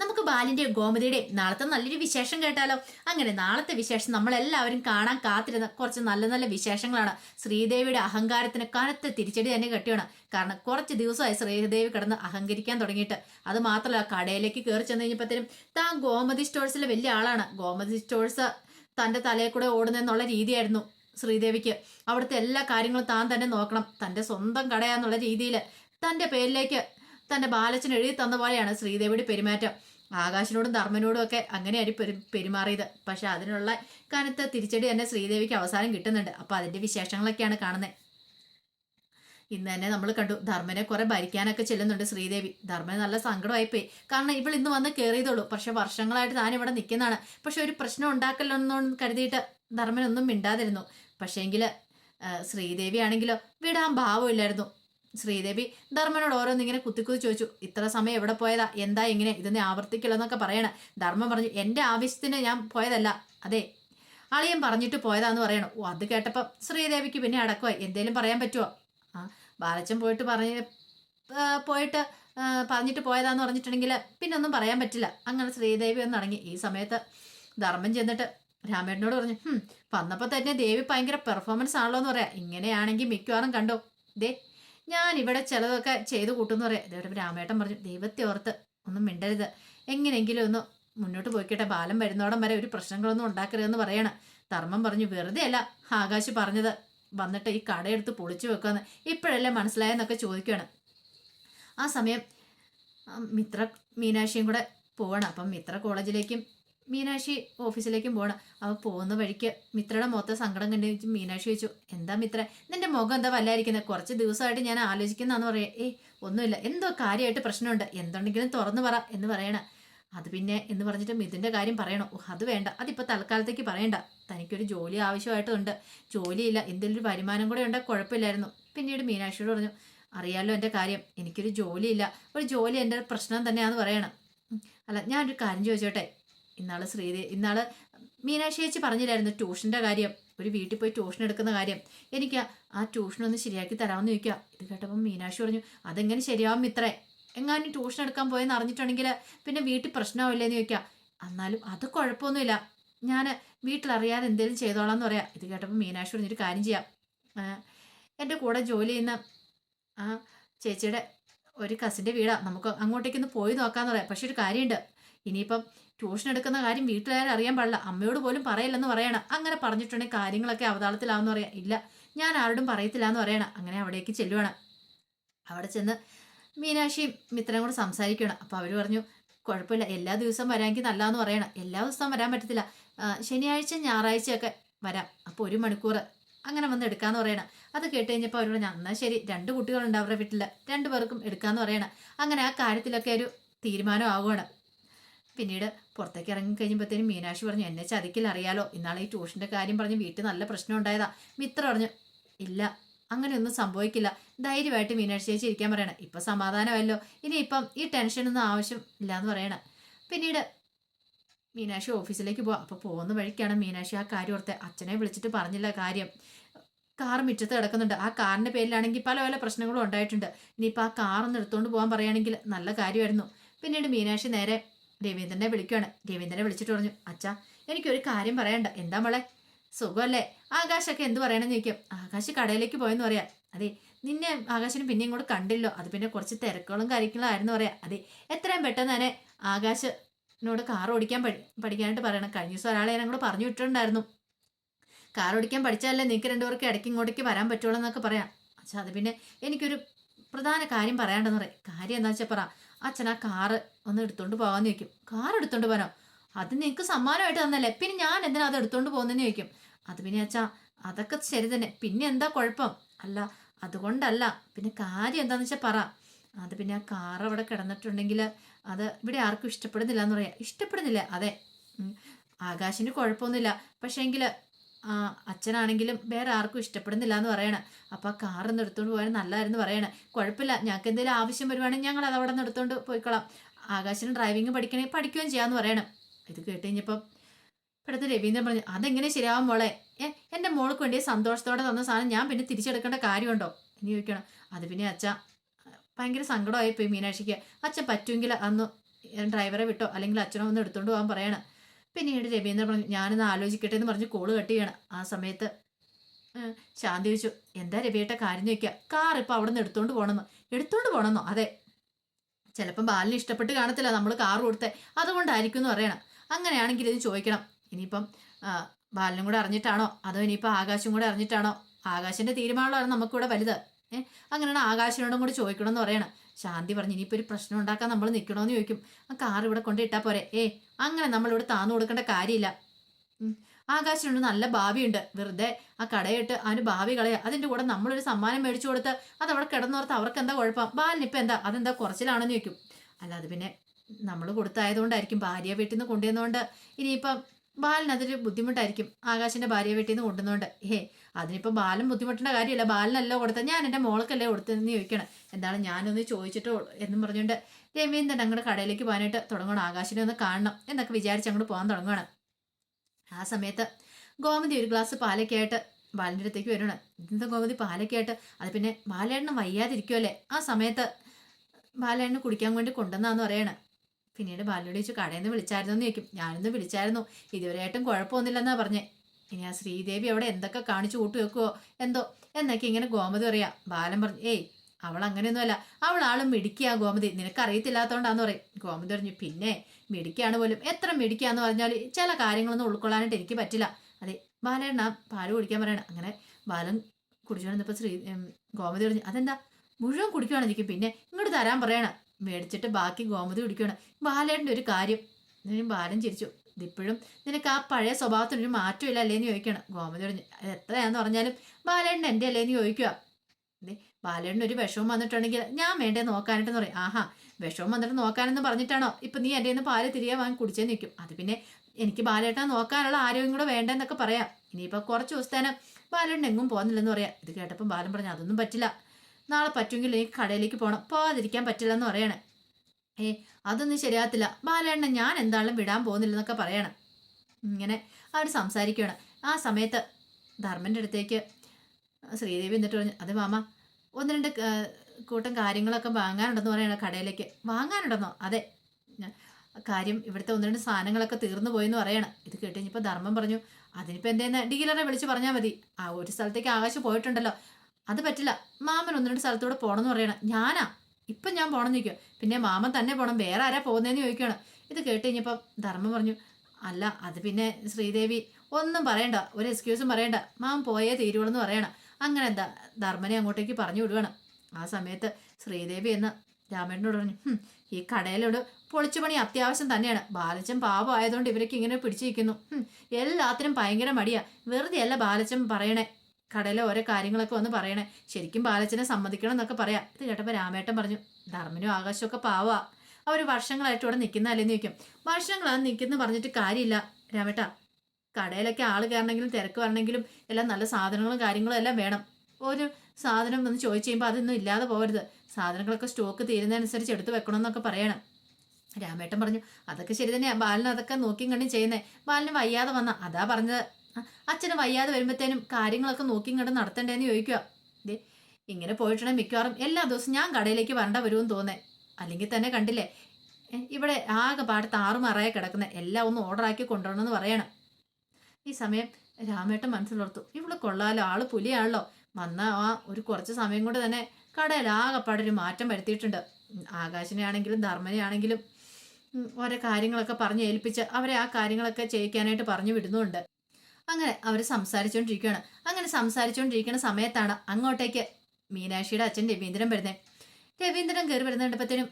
നമുക്ക് ബാലിന്റെയും ഗോമതിയുടെയും നാളത്തെ നല്ലൊരു വിശേഷം കേട്ടാലോ? അങ്ങനെ നാളത്തെ വിശേഷം നമ്മളെല്ലാവരും കാണാൻ കാത്തിരുന്ന കുറച്ച് നല്ല നല്ല വിശേഷങ്ങളാണ്. ശ്രീദേവിയുടെ അഹങ്കാരത്തിന് കനത്ത തിരിച്ചടി തന്നെ കെട്ടിയാണ്. കാരണം കുറച്ച് ദിവസമായി ശ്രീദേവി കിടന്ന് അഹങ്കരിക്കാൻ തുടങ്ങിയിട്ട്. അത് മാത്രമല്ല കടയിലേക്ക് കയറി ചെന്ന് കഴിഞ്ഞപ്പോഴത്തേനും താൻ ഗോമതി സ്റ്റോഴ്സിലെ വലിയ ആളാണ്. ഗോമതി സ്റ്റോഴ്സ് തന്റെ തലയിൽ കൂടെ ഓടുന്നെന്നുള്ള രീതിയായിരുന്നു ശ്രീദേവിക്ക്. അവിടുത്തെ എല്ലാ കാര്യങ്ങളും താൻ തന്നെ നോക്കണം. തന്റെ സ്വന്തം കടയാന്നുള്ള രീതിയിൽ തന്റെ പേരിലേക്ക് തന്റെ ബാലച്ചൻ എഴുതി തന്ന പോലെയാണ് ശ്രീദേവിയുടെ പെരുമാറ്റം. ആകാശിനോടും ധർമ്മനോടും ഒക്കെ അങ്ങനെയാണ് പെരു പെരുമാറിയത്. പക്ഷെ അതിനുള്ള കനത്ത് തിരിച്ചടി തന്നെ ശ്രീദേവിക്ക് അവസാനം കിട്ടുന്നുണ്ട്. അപ്പൊ അതിന്റെ വിശേഷങ്ങളൊക്കെയാണ് കാണുന്നത് ഇന്ന് തന്നെ നമ്മൾ കണ്ടു ധർമ്മനെ കുറെ ഭരിക്കാനൊക്കെ ചെല്ലുന്നുണ്ട് ശ്രീദേവി. ധർമ്മന് നല്ല സങ്കടമായി പോയി കാരണം ഇവൾ ഇന്ന് വന്ന് കയറിയതുള്ളൂ പക്ഷെ വർഷങ്ങളായിട്ട് താൻ ഇവിടെ നിൽക്കുന്നതാണ്. പക്ഷെ ഒരു പ്രശ്നം ഉണ്ടാക്കല്ലോ കരുതിയിട്ട് ധർമ്മനൊന്നും മിണ്ടാതിരുന്നു. പക്ഷേങ്കിൽ ശ്രീദേവി ആണെങ്കിലോ വിടാൻ ഭാവമില്ലായിരുന്നു. ശ്രീദേവി ധർമ്മനോട് ഓരോന്നിങ്ങനെ കുത്തിക്കുത്തി ചോദിച്ചു ഇത്ര സമയം എവിടെ പോയതാ? എന്താ ഇങ്ങനെ ഇതൊന്നും ആവർത്തിക്കില്ലെന്നൊക്കെ പറയണ? ധർമ്മം പറഞ്ഞു എന്റെ ആവശ്യത്തിന് ഞാൻ പോയതല്ല. അതെ. അളിയൻ പറഞ്ഞിട്ട് പോയതാന്ന് പറയണം? ഓ അത് കേട്ടപ്പോൾ ശ്രീദേവിക്ക് പിന്നെ അടക്കമായി എന്തേലും പറയാൻ പറ്റുമോ ആ ബാലച്ചൻ പോയിട്ട് പറഞ്ഞ് പോയിട്ട് പറഞ്ഞിട്ട് പോയതാന്ന് പറഞ്ഞിട്ടുണ്ടെങ്കിൽ പിന്നെ ഒന്നും പറയാൻ പറ്റില്ല. അങ്ങനെ ശ്രീദേവി ഒന്ന് അടങ്ങി. ഈ സമയത്ത് ധർമ്മം ചെന്നിട്ട് രാമേട്ടനോട് പറഞ്ഞു വന്നപ്പോൾ തന്നെ ദേവി ഭയങ്കര പെർഫോമൻസ് ആണല്ലോ എന്ന് പറയാം. ഇങ്ങനെയാണെങ്കിൽ മിക്കവാറും കണ്ടോ? ദേ ഞാൻ ഇവിടെ ചിലതൊക്കെ ചെയ്തു കൂട്ടുമെന്ന് പറയാം. ഇതോടെ രാമേട്ടൻ പറഞ്ഞു ദൈവത്തെ ഓർത്ത് ഒന്നും മിണ്ടരുത്. എങ്ങനെയെങ്കിലും ഒന്ന് മുന്നോട്ട് പോയിക്കട്ടെ. ബാലം വരുന്നോടം വരെ ഒരു പ്രശ്നങ്ങളൊന്നും ഉണ്ടാക്കരുതെന്ന് പറയണം. ധർമ്മം പറഞ്ഞു വെറുതെ അല്ല ആകാശ് പറഞ്ഞത് വന്നിട്ട് ഈ കടയെടുത്ത് പൊളിച്ചു വെക്കുമെന്ന് ഇപ്പോഴല്ലേ മനസ്സിലായെന്നൊക്കെ ചോദിക്കുകയാണ് ആ സമയം മിത്ര മീനാക്ഷിയും കൂടെ പോവണം. അപ്പം മിത്ര കോളേജിലേക്കും മീനാക്ഷി ഓഫീസിലേക്കും പോകണം അവ പോകുന്ന വഴിക്ക് മിത്രയുടെ മൊത്ത സങ്കടം കണ്ടു മീനാക്ഷി ചോദിച്ചു എന്താ മിത്ര നിന്റെ മുഖം എന്താ വല്ലായിരിക്കുന്നത് കുറച്ച് ദിവസമായിട്ട് ഞാൻ ആലോചിക്കുന്നതെന്ന് പറയാം. ഏയ് ഒന്നുമില്ല. എന്തോ കാര്യമായിട്ട് പ്രശ്നമുണ്ട്. എന്തുണ്ടെങ്കിലും തുറന്നു പറ എന്ന് പറയണ. അത് പിന്നെ എന്ന് പറഞ്ഞിട്ട് മിഥുന്റെ കാര്യം പറയണോ. അത് വേണ്ട. അതിപ്പോൾ തൽക്കാലത്തേക്ക് പറയണ്ട. തനിക്കൊരു ജോലി ആവശ്യമായിട്ടുണ്ട് ജോലിയില്ല. എന്തെങ്കിലും ഒരു വരുമാനം കൂടെ ഉണ്ടെങ്കിൽ കുഴപ്പമില്ലായിരുന്നു. പിന്നീട് മീനാക്ഷിയോട് പറഞ്ഞു അറിയാലോ എന്റെ കാര്യം. എനിക്കൊരു ജോലിയില്ല. ഒരു ജോലി എന്റെ പ്രശ്നം തന്നെയാണെന്ന് പറയണം. അല്ല ഞാനൊരു കാര്യം ചോദിച്ചോട്ടെ. ഇന്നാൾ ശ്രീദേ ഇന്നാൾ മീനാക്ഷി ചേച്ചി പറഞ്ഞില്ലായിരുന്നു ട്യൂഷന്റെ കാര്യം ഒരു വീട്ടിൽ പോയി ട്യൂഷൻ എടുക്കുന്ന കാര്യം. എനിക്ക് ആ ട്യൂഷൻ ഒന്ന് ശരിയാക്കി തരാമെന്ന് ചോദിക്കുക. ഇത് കേട്ടപ്പോൾ മീനാക്ഷി പറഞ്ഞു അതെങ്ങനെ ശരിയാവും ഇത്രേ എങ്ങാനും ട്യൂഷൻ എടുക്കാൻ പോയെന്ന് അറിഞ്ഞിട്ടുണ്ടെങ്കിൽ പിന്നെ വീട്ടിൽ പ്രശ്നമാവില്ലേന്ന് ചോദിക്കുക. എന്നാലും അത് കുഴപ്പമൊന്നുമില്ല. ഞാൻ വീട്ടിലറിയാതെ എന്തെങ്കിലും ചെയ്തോളാം എന്ന് പറയാം. ഇത് കേട്ടപ്പോൾ മീനാക്ഷി പറഞ്ഞൊരു കാര്യം ചെയ്യാം. എന്റെ കൂടെ ജോലി ചെയ്യുന്ന ആ ചേച്ചിയുടെ ഒരു കസിന്റെ വീടാണ് നമുക്ക് അങ്ങോട്ടേക്കൊന്ന് പോയി നോക്കാമെന്ന് പറയാം. പക്ഷെ ഒരു കാര്യമുണ്ട്. ഇനിയിപ്പം ട്യൂഷൻ എടുക്കുന്ന കാര്യം വീട്ടുകാരെ അറിയാൻ പാടില്ല. അമ്മയോട് പോലും പറയില്ലെന്ന് പറയണം. അങ്ങനെ പറഞ്ഞിട്ടുണ്ടെങ്കിൽ കാര്യങ്ങളൊക്കെ അവതാളത്തിലാവെന്ന് പറയാം. ഇല്ല ഞാൻ ആരോടും പറയത്തില്ല എന്ന് പറയണം. അങ്ങനെ അവിടേക്ക് ചെല്ലുവാണ്. അവിടെ ചെന്ന് മീനാക്ഷിയും മിത്രം കൂടെ സംസാരിക്കണം അപ്പോൾ അവർ പറഞ്ഞു കുഴപ്പമില്ല. എല്ലാ ദിവസവും വരാമെങ്കിൽ നല്ലതെന്ന് പറയണം. എല്ലാ ദിവസവും വരാൻ പറ്റത്തില്ല. ശനിയാഴ്ച ഞായറാഴ്ചയൊക്കെ വരാം. അപ്പോൾ ഒരു മണിക്കൂർ അങ്ങനെ വന്ന് എടുക്കാന്ന് പറയണം. അത് കേട്ട് കഴിഞ്ഞപ്പോൾ അവരോട് എന്നാൽ ശരി. രണ്ട് കുട്ടികളുണ്ട് അവരുടെ വീട്ടിൽ. രണ്ടു പേർക്കും എടുക്കാന്ന് പറയണം. അങ്ങനെ ആ കാര്യത്തിലൊക്കെ ഒരു തീരുമാനം ആവുകയാണ് പിന്നീട് പുറത്തേക്ക് ഇറങ്ങി കഴിഞ്ഞപ്പോഴത്തേനും മീനാക്ഷി പറഞ്ഞു എന്നെ ചതിക്കില്ല അറിയാലോ? ഇന്നാളെ ഈ ട്യൂഷന്റെ കാര്യം പറഞ്ഞ് വീട്ടിൽ നല്ല പ്രശ്നം ഉണ്ടായതാ. മിത്ര പറഞ്ഞു ഇല്ല അങ്ങനെയൊന്നും സംഭവിക്കില്ല. ധൈര്യമായിട്ട് മീനാക്ഷി ചേച്ചി ഇരിക്കാൻ പറയണം. ഇപ്പം സമാധാനമല്ലോ ഇനി ഇപ്പം ഈ ടെൻഷനൊന്നും ആവശ്യം ഇല്ല എന്ന് പിന്നീട് മീനാക്ഷി ഓഫീസിലേക്ക് പോവാം. അപ്പോൾ പോകുന്ന വഴിക്കാണ് മീനാക്ഷി ആ കാര്യം ഓർത്തെ. അച്ഛനെ വിളിച്ചിട്ട് പറഞ്ഞില്ല കാര്യം. കാർ മുറ്റത്ത് കിടക്കുന്നുണ്ട്. ആ കാറിന്റെ പേരിലാണെങ്കിൽ പല പല പ്രശ്നങ്ങളും ഉണ്ടായിട്ടുണ്ട്. ഇനിയിപ്പോൾ ആ കാർ ഒന്ന് എടുത്തുകൊണ്ട് പോകാൻ പറയുകയാണെങ്കിൽ നല്ല കാര്യമായിരുന്നു. പിന്നീട് മീനാക്ഷി നേരെ രവീന്ദ്രനെ വിളിക്കുകയാണ് രവീന്ദ്രനെ വിളിച്ചിട്ട് പറഞ്ഞു അച്ഛാ എനിക്കൊരു കാര്യം പറയണ്ട. എന്താ മോളെ? സുഖമല്ലേ? ആകാശൊക്കെ എന്ത് പറയണമെന്ന് ചോദിക്കും. ആകാശ് കടയിലേക്ക് പോയെന്ന് പറയാം. അതെ നിന്നെ ആകാശിന് പിന്നെ ഇങ്ങോട്ട് കണ്ടില്ലോ. അത് പിന്നെ കുറച്ച് തിരക്കുകളും കാര്യങ്ങളും ആയിരുന്നു പറയാം. അതെ എത്രയും പെട്ടെന്ന് തന്നെ ആകാശിനോട് കാർ ഓടിക്കാൻ പഠി പഠിക്കാനായിട്ട് പറയണം. കഴിഞ്ഞ ദിവസം ഒരാളെ കൂടെ പറഞ്ഞു വിട്ടിട്ടുണ്ടായിരുന്നു. കാർ ഓടിക്കാൻ പഠിച്ചാലല്ലേ നിങ്ങൾക്ക് രണ്ടുപേർക്ക് ഇടയ്ക്ക് ഇങ്ങോട്ടേക്ക് വരാൻ പറ്റുള്ളൂ എന്നൊക്കെ പറയാം. അച്ഛാ അത് പിന്നെ എനിക്കൊരു പ്രധാന കാര്യം പറയാണ്ടെന്ന് പറയും. കാര്യം എന്താ വെച്ചാൽ പറ അച്ഛൻ ആ കാറ് ഒന്ന് എടുത്തോണ്ട് പോകാമെന്ന് ചോദിക്കും. കാർ എടുത്തോണ്ട് പോകാനോ? അത് നിനക്ക് സമ്മാനമായിട്ട് തന്നല്ലേ. പിന്നെ ഞാൻ എന്തിനാ അത് എടുത്തോണ്ട് പോകുന്നതെന്ന് ചോദിക്കും. അത് പിന്നെ അച്ഛാ അതൊക്കെ ശരി തന്നെ. പിന്നെ എന്താ കുഴപ്പം? അല്ല അതുകൊണ്ടല്ല. പിന്നെ കാര്യം എന്താന്ന് വെച്ചാൽ പറ. അത് പിന്നെ ആ കാർ അവിടെ കിടന്നിട്ടുണ്ടെങ്കിൽ അത് ഇവിടെ ആർക്കും ഇഷ്ടപ്പെടുന്നില്ല എന്ന് പറയാം. ഇഷ്ടപ്പെടുന്നില്ല. അതെ. ആകാശിന് കുഴപ്പമൊന്നുമില്ല. പക്ഷേങ്കിൽ അച്ഛനാണെങ്കിലും വേറെ ആർക്കും ഇഷ്ടപ്പെടുന്നില്ല എന്ന് പറയണം. അപ്പോൾ ആ കാർ ഒന്ന് എടുത്തുകൊണ്ട് പോയാൽ നല്ലതായിരുന്നു പറയണേ. കുഴപ്പമില്ല ഞങ്ങൾക്ക് എന്തെങ്കിലും ആവശ്യം വരുവാണെങ്കിൽ ഞങ്ങൾ അത് അവിടെ നിന്ന് എടുത്തുകൊണ്ട് പോയിക്കോളാം. ആകാശിന് ഡ്രൈവിംഗ് പഠിക്കണേ പഠിക്കുകയും ചെയ്യാമെന്ന് പറയണം. ഇത് കേട്ട് കഴിഞ്ഞപ്പം പെട്ടെന്ന് രവീന്ദ്രൻ പറഞ്ഞു അതെങ്ങനെ ശരിയാവും മോളെ? ഏ എന്റെ മോൾക്ക് വേണ്ടി സന്തോഷത്തോടെ തന്ന സാധനം ഞാൻ പിന്നെ തിരിച്ചെടുക്കേണ്ട കാര്യമുണ്ടോ? എന്ന് ചോദിക്കണം. അത് പിന്നെ അച്ഛ ഭയങ്കര സങ്കടമായി പോയി മീനാക്ഷിക്ക്. അച്ഛൻ പറ്റുമെങ്കിൽ അന്ന് ഡ്രൈവറെ വിട്ടോ? അല്ലെങ്കിൽ അച്ഛനോ ഒന്ന് എടുത്തുകൊണ്ട് പോകാൻ പറയണം. പിന്നീട് രവീന്ദ്രൻ പറഞ്ഞു ഞാനൊന്ന് ആലോചിക്കട്ടെ എന്ന് പറഞ്ഞ് കോൾ കട്ട് ചെയ്യണം. ആ സമയത്ത് ശാന്തി ചോദിച്ചു എന്താ രവിയേട്ട കാര്യം ചോദിക്കുക കാർ ഇപ്പൊ അവിടെ നിന്ന് എടുത്തോണ്ട് പോകണമെന്നോ എടുത്തോണ്ട് പോകണമെന്നോ അതെ. ചിലപ്പം ബാലിന് ഇഷ്ടപ്പെട്ട് കാണത്തില്ല നമ്മൾ കാർ കൊടുത്തേ. അതുകൊണ്ടായിരിക്കും എന്ന് പറയണം. അങ്ങനെയാണെങ്കിൽ ഇത് ചോദിക്കണം. ഇനിയിപ്പം ബാലിനും കൂടെ അറിഞ്ഞിട്ടാണോ? അതോ ഇനിയിപ്പോൾ ആകാശം കൂടെ അറിഞ്ഞിട്ടാണോ? ആകാശിന്റെ തീരുമാനമാണ് നമുക്കിവിടെ വലുത്. ഏഹ് അങ്ങനെയാണ് ആകാശിനോടും കൂടി ചോദിക്കണമെന്ന് പറയണം. ശാന്തി പറഞ്ഞു ഇനിയിപ്പോൾ ഒരു പ്രശ്നം ഉണ്ടാക്കാൻ നമ്മൾ നിൽക്കണമെന്ന് ചോദിക്കും. ആ കാർ ഇവിടെ കൊണ്ടിട്ടാൽ പോരെ. ഏ അങ്ങനെ നമ്മളിവിടെ താന്നു കൊടുക്കേണ്ട കാര്യമില്ല. ആകാശിനുണ്ട് നല്ല ഭാവിയുണ്ട്. വെറുതെ ആ കടയിട്ട് അവന് ഭാവി കളയാ. അതിന്റെ കൂടെ നമ്മളൊരു സമ്മാനം മേടിച്ചു കൊടുത്ത് അത് അവിടെ കിടന്നോർത്ത് അവർക്ക് എന്താ കുഴപ്പം? ബാലിനിപ്പോൾ എന്താ? അതെന്താ കുറച്ചിലാണെന്ന് ചോദിക്കും. അല്ല അത് പിന്നെ നമ്മൾ കൊടുത്തായതുകൊണ്ടായിരിക്കും ഭാര്യ വീട്ടിൽ നിന്ന് കൊണ്ടുവന്നുകൊണ്ട് ഇനിയിപ്പം ബാലിന് അതൊരു ബുദ്ധിമുട്ടായിരിക്കും. ആകാശിന്റെ ഭാര്യ വീട്ടിൽ നിന്ന് കൊണ്ടുവന്നുകൊണ്ട് ഹേ അതിനിപ്പോൾ ബാലൻ ബുദ്ധിമുട്ടേണ്ട കാര്യമില്ല. ബാലിനല്ലോ കൊടുത്തത്. ഞാൻ എന്റെ മോൾക്കല്ലേ കൊടുത്തതെന്ന് ചോദിക്കണം. എന്താണ് ഞാനൊന്ന് ചോദിച്ചിട്ട് എന്നും പറഞ്ഞുകൊണ്ട് രവീന്ദ്രൻ അങ്ങോട്ട് കടയിലേക്ക് പോകാനായിട്ട് തുടങ്ങണം ആകാശിനെ ഒന്ന് കാണണം എന്നൊക്കെ വിചാരിച്ച് അങ്ങോട്ട് പോകാൻ തുടങ്ങുകയാണ് ആ സമയത്ത് ഗോമതി ഒരു ഗ്ലാസ് പാലൊക്കെ ആയിട്ട് ബാലിന്റെ അടുത്തേക്ക് വരണം ഇതെന്താ ഗോമതി? പാലൊക്കെ ആയിട്ട് അത് പിന്നെ ബാലേണ്ണ വയ്യാതിരിക്കുമല്ലേ ആ സമയത്ത് ബാലേണ്ണ കുടിക്കാൻ വേണ്ടി കൊണ്ടുവന്നാന്ന് പറയണം. പിന്നീട് ബാലുവിളി വെച്ച് കടയിൽ നിന്ന് വിളിച്ചായിരുന്നു? എന്ന് ചോദിക്കും. ഞാനൊന്നും വിളിച്ചായിരുന്നു. ഇതുവരെയായിട്ടും കുഴപ്പമൊന്നുമില്ലെന്നാ പറഞ്ഞേ. ഇനി ആ ശ്രീദേവി അവിടെ എന്തൊക്കെ കാണിച്ചു കൂട്ടി വെക്കുവോ? എന്തോ. എന്നൊക്കെ ഇങ്ങനെ ഗോമതി പറയാ. ബാലൻ പറഞ്ഞു ഏയ് അവൾ അങ്ങനെയൊന്നുമല്ല. അവൾ ആളും മിടിക്കുക ഗോമതി. നിനക്കറിയത്തില്ലാത്തതുകൊണ്ടാന്ന് പറയും. ഗോമതി പറഞ്ഞു പിന്നെ മിടിക്കാണ് പോലും. എത്ര മിടിക്കാന്ന് പറഞ്ഞാൽ ചില കാര്യങ്ങളൊന്നും ഉൾക്കൊള്ളാനായിട്ട് എനിക്ക് പറ്റില്ല. അതെ ബാലേണ്ണ പാൽ കുടിക്കാൻ പറയണം. അങ്ങനെ ബാലൻ കുടിച്ചു വന്നപ്പോൾ ശ്രീ ഗോമതി പറഞ്ഞു അതെന്താ? മുഴുവൻ കുടിക്കുവാണെന്നിരിക്കും പിന്നെ ഇങ്ങോട്ട് തരാൻ പറയണം. മേടിച്ചിട്ട് ബാക്കി ഗോമതി കുടിക്കണം ബാലേട്ടന്റെ ഒരു കാര്യം. എന്നിട്ടും ബാലൻ ചിരിച്ചു. ഇതിപ്പോഴും നിനക്ക് ആ പഴയ സ്വഭാവത്തിനൊരു മാറ്റമില്ല അല്ലേന്ന് ചോദിക്കണം. ഗോമതി പറഞ്ഞു "അത് എത്രയാന്ന് പറഞ്ഞാലും ബാലേട്ടൻ എന്റെ അല്ലേന്ന് ചോദിക്കുക ബാലേട്ടൻ ഒരു വിഷമം വന്നിട്ടുണ്ടെങ്കിൽ ഞാൻ വേണ്ടേ നോക്കാനായിട്ടെന്ന് പറയും. ആഹാ വിഷമം വന്നിട്ട് നോക്കാനെന്ന് പറഞ്ഞിട്ടാണോ? ഇപ്പം നീ എന്റെ നിന്ന് പാൽ തിരികെ വാങ്ങി കുടിച്ചേ നിൽക്കും അത് പിന്നെ എനിക്ക് ബാലേട്ടനെ നോക്കാനുള്ള ആരോഗ്യം കൂടെ വേണ്ടെന്നൊക്കെ പറയാം. ഇനിയിപ്പോൾ കുറച്ച് ദിവസത്തേനെ ബാലേട്ടൻ എങ്ങും പോകുന്നില്ലെന്ന് പറയാം. ഇത് കേട്ടപ്പം ബാലൻ പറഞ്ഞു അതൊന്നും പറ്റില്ല. നാളെ പറ്റുമെങ്കിൽ എനിക്ക് കടയിലേക്ക് പോകണം പോകാതിരിക്കാൻ പറ്റില്ലെന്ന് പറയണേ. ഏ അതൊന്നും ശരിയാകത്തില്ല. ബാലേണ്ണ ഞാൻ എന്താണെങ്കിലും വിടാൻ പോകുന്നില്ലെന്നൊക്കെ പറയണം. ഇങ്ങനെ അവർ സംസാരിക്കുകയാണ്. ആ സമയത്ത് ധർമ്മന്റെ അടുത്തേക്ക് ശ്രീദേവി എന്നിട്ട് പറഞ്ഞു അതെ മാമ ഒന്ന് രണ്ട് കൂട്ടം കാര്യങ്ങളൊക്കെ വാങ്ങാനുണ്ടെന്ന് പറയണം കടയിലേക്ക്. വാങ്ങാനുണ്ടെന്നോ? അതെ. കാര്യം ഇവിടുത്തെ ഒന്ന് രണ്ട് സാധനങ്ങളൊക്കെ തീർന്നു പോയെന്ന് പറയണം. ഇത് കേട്ട് ധർമ്മം പറഞ്ഞു അതിനിപ്പോൾ എന്തേന്ന്? ഡീലറെ വിളിച്ച് പറഞ്ഞാൽ മതി. ആ ഒരു സ്ഥലത്തേക്ക് ആകാശം പോയിട്ടുണ്ടല്ലോ. അത് പറ്റില്ല. മാമൻ ഒന്ന് രണ്ട് സ്ഥലത്തൂടെ പോകണമെന്ന് പറയണം. ഞാനാ? ഇപ്പം ഞാൻ പോകണം നിൽക്കുക പിന്നെ മാമൻ തന്നെ പോകണം വേറെ ആരാ പോകുന്നതെന്ന് ചോദിക്കുകയാണ് ഇത് കേട്ട് കഴിഞ്ഞപ്പം ധർമ്മം പറഞ്ഞു അല്ല അത് പിന്നെ ശ്രീദേവി ഒന്നും പറയണ്ട. ഒരു എക്സ്ക്യൂസും പറയണ്ട. മാമൻ പോയേ തീരുവെന്ന് പറയണം. അങ്ങനെ എന്താ ധർമ്മനെ അങ്ങോട്ടേക്ക് പറഞ്ഞു വിടുകയാണ് ആ സമയത്ത് ശ്രീദേവി എന്ന് രാമേട്ടനോട് പറഞ്ഞു ഈ കടയിലോട് പൊളിച്ചു പണി അത്യാവശ്യം തന്നെയാണ്. ബാലച്ചൻ പാപം ആയതുകൊണ്ട് ഇവരൊക്കെ ഇങ്ങനെ പിടിച്ചിരിക്കുന്നു. എല്ലാത്തിനും ഭയങ്കര മടിയാ. വെറുതെ അല്ല ബാലച്ചൻ പറയണേ. കടയിലെ ഓരോ കാര്യങ്ങളൊക്കെ വന്ന് പറയണേ. ശരിക്കും ബാലച്ചനെ സമ്മതിക്കണം എന്നൊക്കെ പറയാം. ഇത് കേട്ടപ്പോൾ രാമേട്ടൻ പറഞ്ഞു ധർമ്മനും ആകാശമൊക്കെ പാവാ. അവർ വർഷങ്ങളായിട്ട് ഇവിടെ നിൽക്കുന്നതല്ലേന്ന് ചോദിക്കും. വർഷങ്ങളാണ് നിൽക്കുന്ന പറഞ്ഞിട്ട് കാര്യമില്ല രാമേട്ട. കടയിലൊക്കെ ആൾ കയറണമെങ്കിലും തിരക്ക് വരണമെങ്കിലും എല്ലാം നല്ല സാധനങ്ങളും കാര്യങ്ങളും എല്ലാം വേണം. ഒരു സാധനം വന്ന് ചോദിച്ചു കഴിയുമ്പോൾ അതൊന്നും ഇല്ലാതെ പോകരുത് സാധനങ്ങളൊക്കെ സ്റ്റോക്ക് തീരുന്നതനുസരിച്ച് എടുത്ത് വെക്കണമെന്നൊക്കെ പറയണം. രാമേട്ടൻ പറഞ്ഞു അതൊക്കെ ശരി തന്നെയാണ് ബാലിന് അതൊക്കെ നോക്കിയും കണ്ടും ചെയ്യുന്നേ. ബാലിന് വയ്യാതെ വന്ന അതാ പറഞ്ഞത്. "ആ, അച്ഛന് വയ്യാതെ വരുമ്പോഴത്തേനും കാര്യങ്ങളൊക്കെ നോക്കി ഇങ്ങോട്ട് നടത്തണ്ടേന്ന് ചോദിക്കുക ദേ ഇങ്ങനെ പോയിട്ടുണ്ടെങ്കിൽ മിക്കവാറും എല്ലാ ദിവസവും ഞാൻ കടയിലേക്ക് വരണ്ട വരുമെന്ന് തോന്നേ. അല്ലെങ്കിൽ തന്നെ കണ്ടില്ലേ ഇവിടെ ആകെ പാട് താറുമാറായി കിടക്കുന്ന. എല്ലാം ഒന്ന് ഓർഡറാക്കി കൊണ്ടുവരണമെന്ന് പറയണം. ഈ സമയം രാമേട്ടൻ മനസ്സിലോർത്തു ഇവിടെ കൊള്ളാലോ ആൾ പുലിയാണല്ലോ. വന്ന ആ ഒരു കുറച്ച് സമയം കൊണ്ട് തന്നെ കടയിൽ ആകെപ്പാടൊരു മാറ്റം വരുത്തിയിട്ടുണ്ട്. ആകാശിനെ ആണെങ്കിലും ധർമ്മനെ ആണെങ്കിലും ഓരോ കാര്യങ്ങളൊക്കെ പറഞ്ഞ് ഏൽപ്പിച്ച് അവരെ ആ കാര്യങ്ങളൊക്കെ ചെയ്യിക്കാനായിട്ട് പറഞ്ഞു വിടുന്നുണ്ട് അങ്ങനെ അവർ സംസാരിച്ചുകൊണ്ടിരിക്കുകയാണ് അങ്ങനെ സംസാരിച്ചുകൊണ്ടിരിക്കുന്ന സമയത്താണ് അങ്ങോട്ടേക്ക് മീനാക്ഷിയുടെ അച്ഛൻ രവീന്ദ്രൻ വരുന്നത് രവീന്ദ്രൻ കയറി വരുന്നുണ്ടപ്പത്തേനും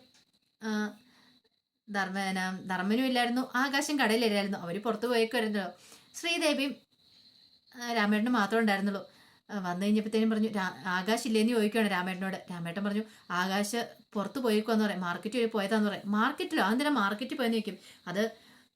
ധർമ്മന ധർമ്മനും ഇല്ലായിരുന്നു. ആകാശം കടയിലില്ലായിരുന്നു. അവർ പുറത്തു പോയേക്കുമായിരുന്നല്ലോ ശ്രീദേവിയും രാമേട്ടനും മാത്രമേ ഉണ്ടായിരുന്നുള്ളൂ. വന്നു കഴിഞ്ഞപ്പോഴത്തേനും പറഞ്ഞു "രാ- ആകാശ് ഇല്ലേന്ന് ചോദിക്കുകയാണ് രാമേട്ടനോട്. രാമേട്ടൻ പറഞ്ഞു ആകാശ് പുറത്ത് പോയിക്കോന്ന് പറയും. മാർക്കറ്റ് വഴി പോയതാന്ന് പറയും. മാർക്കറ്റിലോ? അതെന്തിനാ മാർക്കറ്റിൽ പോയെന്ന് ചോദിക്കും. അത്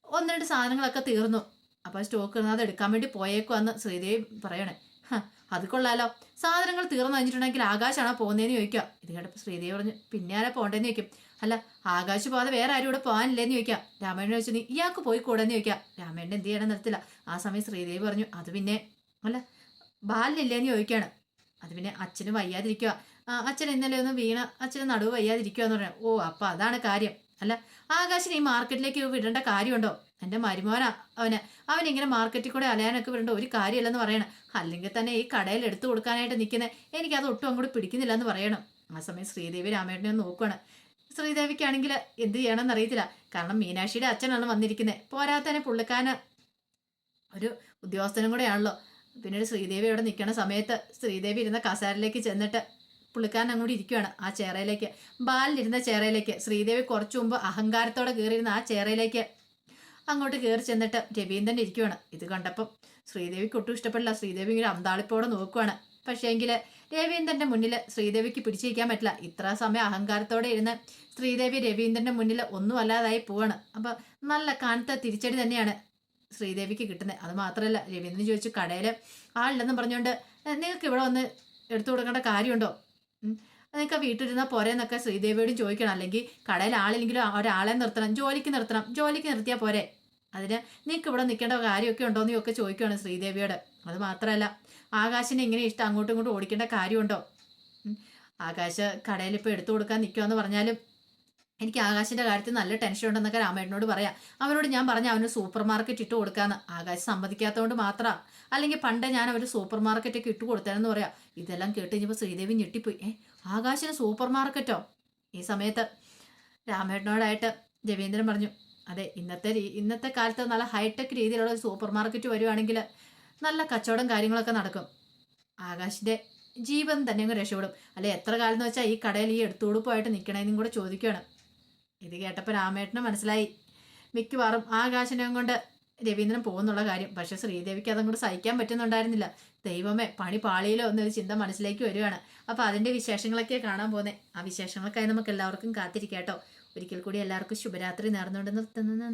ഒന്ന് രണ്ട് സാധനങ്ങളൊക്കെ തീർന്നു. അപ്പോൾ സ്റ്റോക്ക് അത് എടുക്കാൻ വേണ്ടി പോയേക്കുവാന്ന് ശ്രീദേവി പറയണേ. "ഹ, അത് കൊള്ളാലോ. സാധനങ്ങൾ തീർന്നു കഴിഞ്ഞിട്ടുണ്ടെങ്കിൽ ആകാശാണോ പോകുന്നതെന്ന് ചോദിക്കുക. ഇത് കേട്ടപ്പോൾ ശ്രീദേവി പറഞ്ഞു പിന്നെ ആരാ പോകേണ്ടതെന്ന് ചോദിക്കും. അല്ല ആകാശ് പോകാതെ വേറെ ആരും ഇവിടെ പോകാനില്ലെന്ന് ചോദിക്കാം രാമേണ്ണ ചോദിച്ചു നീ ഇയാൾക്ക് പോയി കൂടെന്ന് ചോദിക്കാം രാമേണ്ണ എന്ത് ചെയ്യണം നിർത്തില്ല ആ സമയം ശ്രീദേവി പറഞ്ഞു അത് പിന്നെ അല്ല ബാലിനില്ലേന്ന് ചോദിക്കുകയാണ് അത് പിന്നെ അച്ഛന് വയ്യാതിരിക്കുക അച്ഛൻ ഇന്നലെ ഒന്ന് വീണ അച്ഛന് നടുവ് വയ്യാതിരിക്കുക എന്ന് പറഞ്ഞു. ഓ അപ്പം അതാണ് കാര്യം. അല്ല ആകാശിന് ഈ മാർക്കറ്റിലേക്ക് വിടേണ്ട കാര്യമുണ്ടോ? എന്റെ മരുമോനാ അവന് അവൻ ഇങ്ങനെ മാർക്കറ്റിൽ കൂടെ അലയാനൊക്കെ വിടേണ്ട ഒരു കാര്യമില്ലെന്ന് പറയണം. അല്ലെങ്കിൽ തന്നെ ഈ കടയിൽ എടുത്തു കൊടുക്കാനായിട്ട് നിൽക്കുന്നത് എനിക്കത് ഒട്ടും അങ്ങോട്ട് പിടിക്കുന്നില്ല എന്ന് പറയണം. ആ സമയം ശ്രീദേവി രാമേട്ടനെ ഒന്ന് നോക്കുവാണ്. ശ്രീദേവിക്കാണെങ്കിൽ എന്ത് ചെയ്യണമെന്ന് അറിയത്തില്ല. കാരണം മീനാക്ഷിയുടെ അച്ഛനാണ് വന്നിരിക്കുന്നത് പോരാത്തന്നെ പുള്ളിക്കാരന് ഒരു ഉദ്യോഗസ്ഥനും കൂടെയാണല്ലോ പിന്നീട് ശ്രീദേവി അവിടെ നിൽക്കുന്ന സമയത്ത് ശ്രീദേവി ഇരുന്ന കസാരയിലേക്ക് ചെന്നിട്ട് പുള്ളിക്കാരൻ അങ്ങോട്ട് ഇരിക്കുകയാണ് ആ ചേറയിലേക്ക്. ബാലിലിരുന്ന ചേറയിലേക്ക്. ശ്രീദേവി കുറച്ചു മുമ്പ് അഹങ്കാരത്തോടെ കയറിയിരുന്ന ആ ചേറയിലേക്ക് അങ്ങോട്ട് കയറി ചെന്നിട്ട് രവീന്ദ്രൻ ഇരിക്കുവാണ്. ഇത് കണ്ടപ്പം ശ്രീദേവിക്ക് ഒട്ടും ഇഷ്ടപ്പെടില്ല. ശ്രീദേവി ഇങ്ങനെ അന്താളിപ്പോടെ നോക്കുവാണ്. പക്ഷേങ്കിൽ രവീന്ദ്രന്റെ മുന്നിൽ ശ്രീദേവിക്ക് പിടിച്ചിരിക്കാൻ പറ്റില്ല. ഇത്ര സമയം അഹങ്കാരത്തോടെ ഇരുന്ന് ശ്രീദേവി രവീന്ദ്രന്റെ മുന്നിൽ ഒന്നും അല്ലാതായി പോവാണ്. അപ്പൊ നല്ല കാനത്തെ തിരിച്ചടി തന്നെയാണ് ശ്രീദേവിക്ക് കിട്ടുന്നത് അത് മാത്രമല്ല രവീന്ദ്രൻ ചോദിച്ചു കടയിൽ ആളില്ലെന്ന് പറഞ്ഞുകൊണ്ട് നിങ്ങൾക്ക് ഇവിടെ ഒന്ന് എടുത്തു കൊടുക്കേണ്ട കാര്യമുണ്ടോ. നിങ്ങൾക്ക് വീട്ടിലിരുന്നാൽ പോരെന്നൊക്കെ ശ്രീദേവിയോടും ചോദിക്കണം. അല്ലെങ്കിൽ കടയിൽ ആളില്ലെങ്കിലും ഒരാളെ നിർത്തണം. ജോലിക്ക് നിർത്തണം. ജോലിക്ക് നിർത്തിയാൽ പോരെ. അതിന് നിങ്ങൾക്ക് ഇവിടെ നിൽക്കേണ്ട കാര്യമൊക്കെ ഉണ്ടോന്ന് ഒക്കെ ചോദിക്കുകയാണ് ശ്രീദേവിയോട്. അത് മാത്രമല്ല ആകാശിനെ ഇങ്ങനെ ഇഷ്ടം അങ്ങോട്ടും ഇങ്ങോട്ടും ഓടിക്കേണ്ട കാര്യമുണ്ടോ. ആകാശ് കടയിൽ ഇപ്പോൾ എടുത്തു കൊടുക്കാൻ നിൽക്കുമെന്ന് പറഞ്ഞാലും എനിക്ക് ആകാശിന്റെ കാര്യത്തിൽ നല്ല ടെൻഷൻ ഉണ്ടെന്നൊക്കെ രാമേട്ടനോട് പറയാം. അവനോട് ഞാൻ പറഞ്ഞ അവന് സൂപ്പർ മാർക്കറ്റ് ഇട്ട് കൊടുക്കാന്ന്. ആകാശ് സമ്മതിക്കാത്തതുകൊണ്ട് മാത്രമാ അല്ലെങ്കിൽ പണ്ട് ഞാൻ അവർ സൂപ്പർ മാർക്കറ്റ് ഒക്കെ ഇട്ട് കൊടുത്തതെന്ന് പറയാം. ഇതെല്ലാം കേട്ട് കഴിഞ്ഞപ്പോൾ ശ്രീദേവി ഞെട്ടിപ്പോയി. ഏ ആകാശിന് സൂപ്പർ മാർക്കറ്റോ ഈ സമയത്ത് രാമേട്ടനോടായിട്ട് രവീന്ദ്രൻ പറഞ്ഞു അതെ ഇന്നത്തെ ഇന്നത്തെ കാലത്ത് നല്ല ഹൈടെക് രീതിയിലുള്ള ഒരു സൂപ്പർ മാർക്കറ്റ് വരുവാണെങ്കിൽ നല്ല കച്ചവടം കാര്യങ്ങളൊക്കെ നടക്കും. ആകാശിന്റെ ജീവൻ തന്നെ അങ്ങ് രക്ഷപ്പെടും. അല്ലെ എത്ര കാലം എന്ന് വെച്ചാൽ ഈ കടയിൽ ഈ എടുത്തുകൊടുപ്പായിട്ട് നിൽക്കണേന്നും കൂടെ ചോദിക്കുകയാണ് ഇത് കേട്ടപ്പോൾ രാമേട്ടന് മനസ്സിലായി. മിക്കവാറും ആകാശനം കൊണ്ട് രവീന്ദ്രൻ പോകുന്നുള്ള കാര്യം. പക്ഷെ ശ്രീദേവിക്ക് അതും കൂടെ സഹിക്കാൻ പറ്റുന്നുണ്ടായിരുന്നില്ല. ദൈവമേ പണി പാളിയിലോ എന്നൊരു ചിന്ത മനസ്സിലേക്ക് വരികയാണ്. അപ്പോൾ അതിന്റെ വിശേഷങ്ങളൊക്കെ കാണാൻ പോകുന്നത് ആ വിശേഷങ്ങൾക്കായി നമുക്ക് എല്ലാവർക്കും കാത്തിരിക്കാം കേട്ടോ ഒരിക്കൽ കൂടി എല്ലാവർക്കും ശുഭരാത്രി നേർന്നുകൊണ്ട് നിർത്തുന്നു.